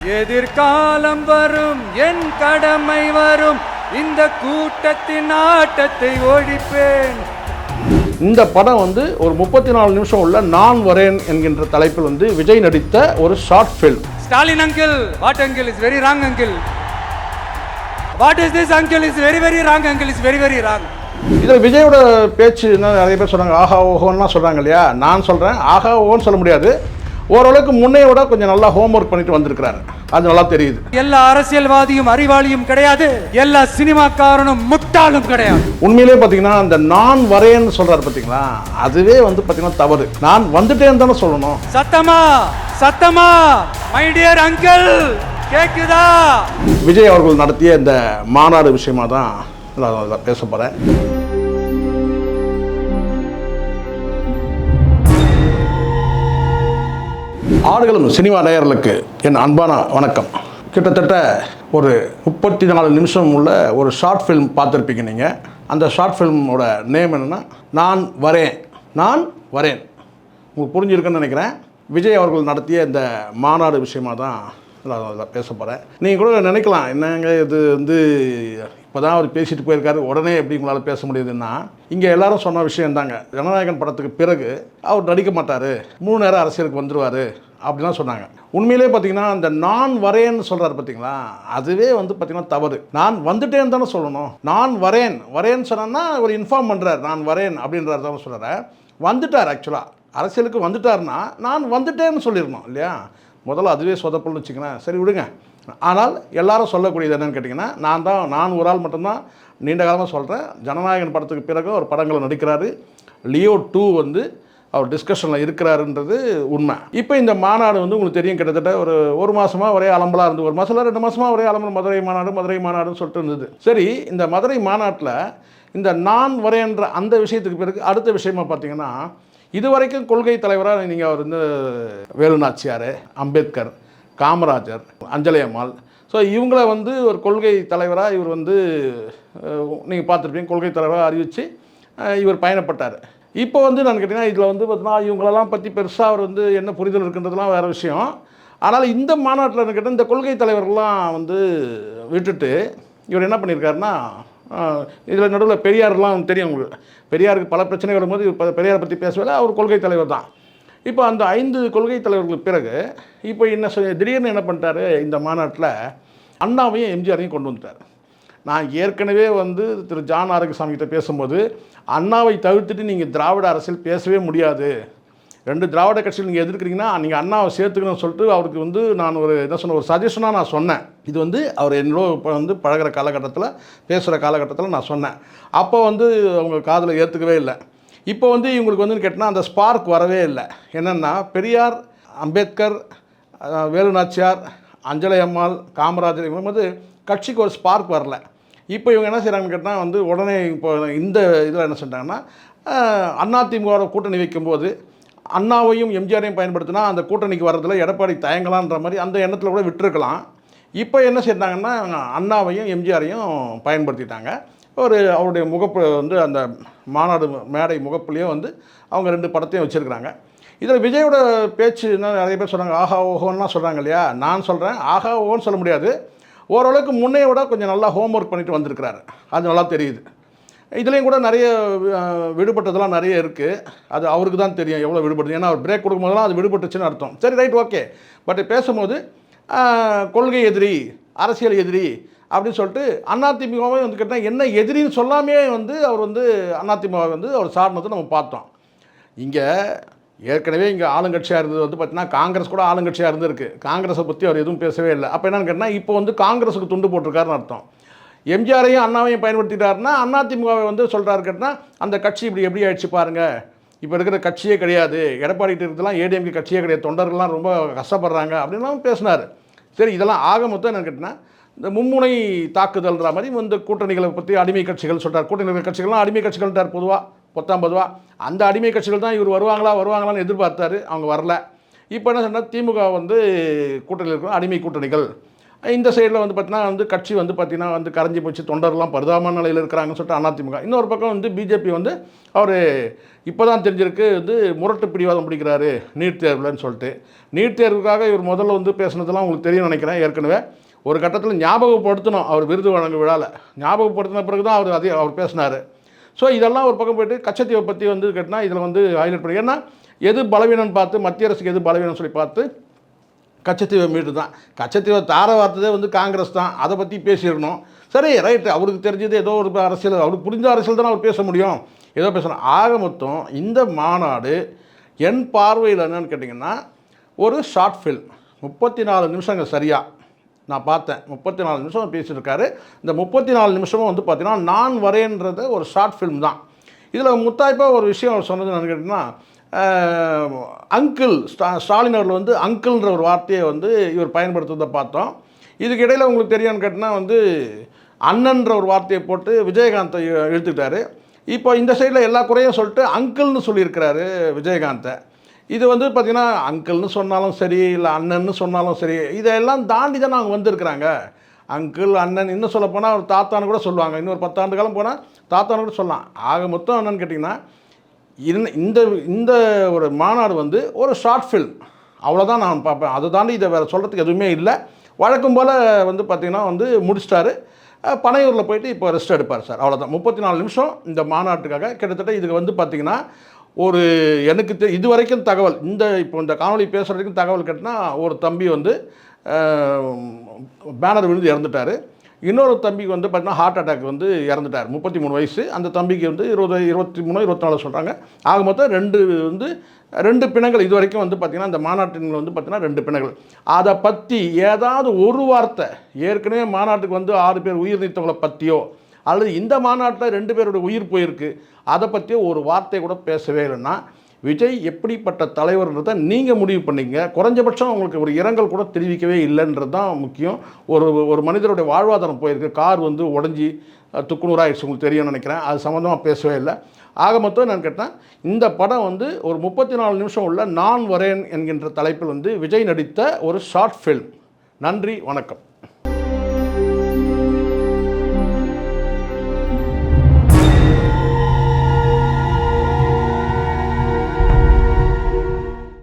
எதிர்காலம் வரும் என் கடமை வரும். இந்த கூட்டத்தின் ஆட்டத்தை ஒழிப்பேன். இந்த படம் வந்து ஒரு முப்பத்தி நாலு நிமிஷம் உள்ள நான் வரேன் என்கின்ற தலைப்பில் வந்து விஜய் நடித்த ஒரு short film Stalin uncle what uncle is very wrong uncle what is this uncle is very very wrong uncle is very very wrong இதில் விஜயோட பேச்சு என்ன நிறைய பேர் சொல்கிறாங்க ஆஹா ஓஹோன்லாம் சொல்கிறாங்க இல்லையா? நான் சொல்கிறேன் ஆஹா ஓன்னு சொல்ல முடியாது. ஓரளவுக்கு முன்னைய விட கொஞ்சம் நல்லா ஹோம்ஒர்க் பண்ணிட்டு வந்திருக்கிறாரு. அது நல்லா தெரியுது. எல்லா அரசியல்வாதியும் அறிவாளியும் கிடையாது எல்லா சினிமாக்காரனும் முட்டாளும் கிடையாது. உண்மையிலே பார்த்தீங்கன்னா அந்த நான் வரேன்னு சொல்கிறாரு பார்த்தீங்களா? அதுவே வந்து பார்த்தீங்கன்னா தவறு. நான் வந்துட்டேன்னு தானே சொல்லணும். சத்தமா? சத்தமா? மை டியர் அங்கிள் கேக்குதா? விஜய் அவர்கள் நடத்திய இந்த மாநாடு விஷயமா தான் நான் பேச போகிறேன் ஆடுகளும் சினிமா நேயர்களுக்கு என் அன்பான வணக்கம். கிட்டத்தட்ட ஒரு முப்பத்தி நாலு நிமிஷம் உள்ள ஒரு ஷார்ட் ஃபிலிம் பார்த்துருப்பீங்க நீங்கள் அந்த ஷார்ட் ஃபிலிமோட நேம் என்னென்னா நான் வரேன் நான் வரேன். உங்களுக்கு புரிஞ்சிருக்குன்னு நினைக்கிறேன். விஜய் அவர்கள் நடத்திய இந்த மாநாடு விஷயமா தான் நான் பேச போகிறேன் நீங்கள் கூட நினைக்கலாம் என்னங்க இது வந்து இப்போ தான் அவர் பேசிட்டு போயிருக்காரு உடனே எப்படி உங்களால் பேச முடியுதுன்னா இங்கே எல்லாரும் சொன்ன விஷயம் தாங்க ஜனநாயகன் படத்துக்கு பிறகு அவர் நடிக்க மாட்டார். மூணு நேரம் அரசியலுக்கு வந்துடுவார் அப்படிலாம் சொன்னாங்க. உண்மையிலே பார்த்தீங்கன்னா அந்த நான் வரேன்னு சொல்கிறாரு பார்த்தீங்களா அதுவே வந்து பார்த்தீங்கன்னா தவறு. நான் வந்துட்டேன்னு தானே சொல்லணும். நான் வரேன் வரேன்னு சொன்னேன்னா ஒரு இன்ஃபார்ம் பண்ணுறார் நான் வரேன் அப்படின்றாரு தானே சொல்கிறார் வந்துட்டார் ஆக்சுவலாக அரசியலுக்கு வந்துட்டார்னா நான் வந்துட்டேன்னு சொல்லிடணும் இல்லையா? முதல்ல அதுவே சொதப்பல்னு வச்சுக்கிறேன் சரி விடுங்க. ஆனால் எல்லாரும் சொல்லக்கூடியது என்னென்னு கேட்டிங்கன்னா நான் தான் நான் ஒரு ஆள் மட்டும்தான் நீண்ட காலமாக சொல்கிறேன் ஜனநாயகன் படத்துக்கு பிறகு ஒரு படங்களை நடிக்கிறாரு. லியோ டூ வந்து அவர் டிஸ்கஷனில் இருக்கிறாருன்றது உண்மை. இப்போ இந்த மாநாடு வந்து உங்களுக்கு தெரியும் கிட்டத்தட்ட ஒரு ஒரு மாதமாக ஒரே அலம்பலாக இருந்து ஒரு மாதம் ரெண்டு மாதமாக ஒரே அலம்பல் மதுரை மாநாடு மதுரை மாநாடுன்னு சொல்லிட்டு இருந்தது. சரி இந்த மதுரை மாநாட்டில் இந்த நான் வரேன்ற அந்த விஷயத்துக்கு பிறகு அடுத்த விஷயமா பார்த்தீங்கன்னா இதுவரைக்கும் கொள்கை தலைவராக நீங்கள் அவர் வந்து வேலுநாச்சியார் அம்பேத்கர் காமராஜர் அஞ்சலையம்மாள் ஸோ இவங்கள வந்து ஒரு கொள்கை தலைவராக இவர் வந்து நீங்கள் பார்த்துருப்பீங்க கொள்கை தலைவராக அறிவித்து இவர் பயணப்பட்டார். இப்போ வந்து நான் கேட்டிங்கன்னா இதில் வந்து பார்த்தீங்கன்னா இவங்களெல்லாம் பற்றி பெருசாக அவர் வந்து என்ன புரிதல் இருக்குன்றதுலாம் வேறு விஷயம். ஆனால் இந்த மாநாட்டில் கேட்டால் இந்த கொள்கை தலைவர்கள்லாம் வந்து விட்டுட்டு இவர் என்ன பண்ணியிருக்காருன்னா இதில் நடுவில் பெரியார்லாம் தெரியும் உங்களுக்கு. பெரியாருக்கு பல பிரச்சனை வரும்போது இப்போ பெரியாரை பற்றி பேசவில்லை அவர் கொள்கை தலைவர் தான். இப்போ அந்த ஐந்து கொள்கை தலைவர்களுக்கு பிறகு இப்போ என்ன செய்ய திடீர்னு என்ன பண்ணிட்டாரு இந்த மாநாட்டில் அண்ணாவையும் எம்ஜிஆரையும் கொண்டு வந்துட்டார். நான் ஏற்கனவே வந்து திரு. ஜான் ஆரோக்கியசாமி கிட்ட பேசும்போது அண்ணாவை தவிர்த்துட்டு நீங்கள் திராவிட அரசியல் பேசவே முடியாது. ரெண்டு திராவிட கட்சிகள் நீங்கள் எதிர்க்கிறீங்கன்னா நீங்கள் அண்ணாவை சேர்த்துக்கணும்னு சொல்லிட்டு அவருக்கு வந்து நான் ஒரு என்ன சொன்ன ஒரு சஜஷனாக நான் சொன்னேன். இது வந்து அவர் என்னோட இப்போ வந்து பழகுற காலகட்டத்தில் பேசுகிற காலகட்டத்தில் நான் சொன்னேன். அப்போ வந்து அவங்க காதில் ஏற்றுக்கவே இல்லை. இப்போ வந்து இவங்களுக்கு வந்து கேட்டால் அந்த ஸ்பார்க் வரவே இல்லை. என்னென்னா பெரியார் அம்பேத்கர் வேலுநாச்சியார் அஞ்சலை அம்மாள் காமராஜர் இவங்க வந்து கட்சிக்கு ஒரு ஸ்பார்க் வரல. இப்போ இவங்க என்ன செய்கிறாங்கன்னு கேட்டால் வந்து உடனே இப்போ இந்த இதில் என்ன சொல்லிட்டாங்கன்னா அதிமுகவோட கூட்டணி வைக்கும்போது அண்ணாவையும் எம்ஜிஆரையும் பயன்படுத்தினா அந்த கூட்டணிக்கு வரதில் எடப்பாடி தயங்கலான்ற மாதிரி அந்த எண்ணத்தில் கூட விட்டுருக்கலாம். இப்போ என்ன செய்தாங்கன்னா அண்ணாவையும் எம்ஜிஆரையும் பயன்படுத்திட்டாங்க. ஒரு அவருடைய முகப்பு வந்து அந்த மாநாடு மேடை முகப்புலேயே வந்து அவங்க ரெண்டு படத்தையும் வச்சுருக்கிறாங்க. இதில் விஜயோட பேச்சு என்ன நிறைய பேர் சொல்கிறாங்க ஆஹா ஓஹோன்னா சொல்கிறாங்க இல்லையா? நான் சொல்கிறேன் ஆஹா ஓஹோன்னு சொல்ல முடியாது. ஓரளவுக்கு முன்னைய விட கொஞ்சம் நல்லா ஹோம்ஒர்க் பண்ணிட்டு வந்திருக்கிறாரு. அது நல்லா தெரியுது. இதுலேயும் கூட நிறைய விடுபட்டதெல்லாம் நிறைய இருக்குது அது அவருக்கு தான் தெரியும் எவ்வளோ விடுபடுது. ஏன்னா அவர் பிரேக் கொடுக்கும்போதெல்லாம் அது விடுபட்டுச்சுன்னு அர்த்தம். சரி ரைட் ஓகே பட் பேசும்போது கொள்கை எதிரி அரசியல் எதிரி அப்படின்னு சொல்லிட்டு அதிமுகவை வந்து கேட்டால் என்ன எதிரின்னு சொல்லாமே வந்து அவர் வந்து அதிமுகவை வந்து அவர் சார்ந்ததை நம்ம பார்த்தோம். இங்கே ஏற்கனவே இங்கே ஆளுங்கட்சியாக இருந்தது வந்து பார்த்தீங்கன்னா காங்கிரஸ் கூட ஆளுங்கட்சியாக இருந்திருக்கு. காங்கிரஸை பற்றி அவர் எதுவும் பேசவே இல்லை. அப்போ என்னென்னு கேட்டால் இப்போ வந்து காங்கிரஸுக்கு துண்டு போட்டிருக்காருன்னு அர்த்தம். எம்ஜிஆரையும் அண்ணாவையும் பயன்படுத்திட்டாருன்னா அதிமுகவை வந்து சொல்கிறாரு கேட்டால் அந்த கட்சி இப்படி எப்படி ஆயிடுச்சு பாருங்கள் இப்போ இருக்கிற கட்சியே கிடையாது. எடப்பாடி இருக்கிறதுலாம் ஏடிஎம்கே கட்சியே கிடையாது. தொண்டர்கள்லாம் ரொம்ப கஷ்டப்படுறாங்க அப்படின்லாம் பேசினார். சரி இதெல்லாம் ஆக மொத்தம் என்ன கேட்டினா இந்த மும்முனை தாக்குதல்ன்ற மாதிரி வந்து கூட்டணிகளை பற்றி அடிமை கட்சிகள் சொல்கிறார் கூட்டணி கட்சிகள்லாம் அடிமை கட்சிகள்ன்றார் பொதுவாக பத்தாம் பொதுவாக அந்த அடிமை கட்சிகள் தான் இவர் வருவாங்களா வருவாங்களான்னு எதிர்பார்த்தாரு. அவங்க வரல. இப்போ என்ன சொன்னால் திமுக வந்து கூட்டணியில் இருக்கிற அடிமை கூட்டணிகள். இந்த சைடில் வந்து பார்த்தீங்கன்னா வந்து கட்சி வந்து பார்த்தீங்கன்னா வந்து கரைஞ்சி போச்சு தொண்டர்லாம் பரிதாபமான நிலையில் இருக்கிறாங்கன்னு சொல்லிட்டு அதிமுக. இன்னொரு பக்கம் வந்து பிஜேபி வந்து அவர் இப்போ தான் தெரிஞ்சிருக்கு வந்து முரட்டு பிடிவாதம் பிடிக்கிறாரு நீட் தேர்வுலன்னு சொல்லிட்டு. நீட் தேர்வுக்காக இவர் முதல்ல வந்து பேசுனதெல்லாம் உங்களுக்கு தெரியும் நினைக்கிறேன் ஏற்கனவே. ஒரு கட்டத்தில் ஞாபகப்படுத்தணும் அவர் விருது வழங்க விழாவில் ஞாபகப்படுத்தின பிறகு தான் அவர் அதே அவர் பேசினார். ஸோ இதெல்லாம் ஒரு பக்கம் போயிட்டு கச்சத்தீவை பற்றி வந்து கேட்டால் இதில் வந்து ஹைலைட் பண்ணி ஏன்னா எது பலவீனம்னு பார்த்து மத்திய அரசுக்கு எது பலவீனம் சொல்லி பார்த்து கச்சத்தீவை மீட்டு தான். கச்சத்தீவை தார வார்த்ததே வந்து காங்கிரஸ் தான். அதை பற்றி பேசிடணும் சரி ரைட்டு அவருக்கு தெரிஞ்சது ஏதோ ஒரு அரசியல் அவருக்கு புரிஞ்ச அரசியல் தானே அவர் பேச முடியும். ஏதோ பேசணும். ஆக மொத்தம் இந்த மாநாடு என் பார்வையில் என்னன்னு கேட்டிங்கன்னா ஒரு ஷார்ட் ஃபில்ம் முப்பத்தி நாலு நிமிஷங்க சரியாக நான் பார்த்தேன். முப்பத்தி நாலு நிமிஷம் பேசியிருக்காரு. இந்த முப்பத்தி நாலு நிமிஷமும் வந்து பார்த்தீங்கன்னா நான் வரேன்றது ஒரு ஷார்ட் ஃபில்ம் தான். இதில் முத்தாய்ப்பாக ஒரு விஷயம் அவர் சொன்னது என்னன்னு கேட்டிங்கன்னா அங்கிள் ஸ்டா ஸ்டாலின் அவர்கள் வந்து அங்கிள்ன்ற ஒரு வார்த்தையை வந்து இவர் பயன்படுத்துவதை பார்த்தோம். இதுக்கு இடையில் உங்களுக்கு தெரியும்னு கேட்டினா வந்து அண்ணன்ற ஒரு வார்த்தையை போட்டு விஜயகாந்தை இழுத்துக்கிட்டாரு. இப்போ இந்த சைடில் எல்லா குறையும் சொல்லிட்டு அங்கிள்னு சொல்லியிருக்கிறாரு விஜயகாந்தை. இது வந்து பார்த்திங்கன்னா அங்கிள்னு சொன்னாலும் சரி இல்லை அண்ணன்னு சொன்னாலும் சரி இதையெல்லாம் தாண்டி தான் அவங்க வந்திருக்கிறாங்க. அங்கிள் அண்ணன் இன்னும் சொல்ல போனால் ஒரு தாத்தான்னு கூட சொல்லுவாங்க. இன்னொரு பத்தாண்டு காலம் போனால் தாத்தான்னு கூட சொல்லலாம். ஆக மொத்தம் என்னன்னு கேட்டிங்கன்னா இந்த- இந்த இந்த ஒரு மாநாடு வந்து ஒரு ஷார்ட் ஃபில்ம் அவ்வளோதான் நான் பார்ப்பேன். அதை தாண்டி இதை வேறு சொல்கிறதுக்கு எதுவுமே இல்லை. வழக்கம் போல் வந்து பார்த்திங்கன்னா வந்து முடிச்சிட்டாரு. பனையூரில் போயிட்டு இப்போ ரெஸ்ட் எடுப்பார் சார். அவ்வளோதான் முப்பத்தி நாலு நிமிஷம் இந்த மாநாட்டுக்காக கிட்டத்தட்ட இதுக்கு வந்து பார்த்திங்கன்னா ஒரு எனக்கு தெ இது வரைக்கும் தகவல் இந்த இப்போ இந்த காணொலி பேசுகிறதுக்கும் தகவல் கேட்டினா ஒரு தம்பி வந்து பேனர் விழுந்து இறந்துட்டார். இன்னொரு தம்பிக்கு வந்து பார்த்தீங்கன்னா ஹார்ட் அட்டாக் வந்து இறந்துட்டார். முப்பத்தி மூணு வயசு. அந்த தம்பிக்கு வந்து இருபது இருபத்தி மூணு இருபத்தி நாலு சொல்கிறாங்க ஆக மொத்தம் ரெண்டு வந்து ரெண்டு பிணங்கள் இது வரைக்கும் வந்து பார்த்திங்கன்னா அந்த மாநாட்டின் வந்து பார்த்திங்கன்னா ரெண்டு பிணங்கள். அதை பற்றி ஏதாவது ஒரு வார்த்தை ஏற்கனவே மாநாட்டுக்கு வந்து ஆறு பேர் உயிர் நீத்தவங்களை பற்றியோ அல்லது இந்த மாநாட்டில் ரெண்டு பேரோட உயிர் போயிருக்கு அதை பற்றியோ ஒரு வார்த்தை கூட பேசவே இல்லைன்னா விஜய் எப்படிப்பட்ட தலைவர்ன்றதை நீங்கள் முடிவு பண்ணிங்க குறைஞ்சபட்சம் உங்களுக்கு ஒரு இரங்கல் கூட தெரிவிக்கவே இல்லைன்றது தான் முக்கியம். ஒரு ஒரு மனிதருடைய வாழ்வாதாரம் போயிருக்கு. கார் வந்து உடஞ்சி துக்குநூறாயிடுச்சு உங்களுக்கு தெரியும்னு நினைக்கிறேன். அது சம்மந்தமாக பேசவே இல்லை. ஆக மொத்தம் நான் கேட்டேன் இந்த படம் வந்து ஒரு முப்பத்தி நாலு நிமிஷம் உள்ள நான் வரேன் என்கின்ற தலைப்பில் வந்து விஜய் நடித்த ஒரு ஷார்ட் ஃபில்ம். நன்றி வணக்கம்.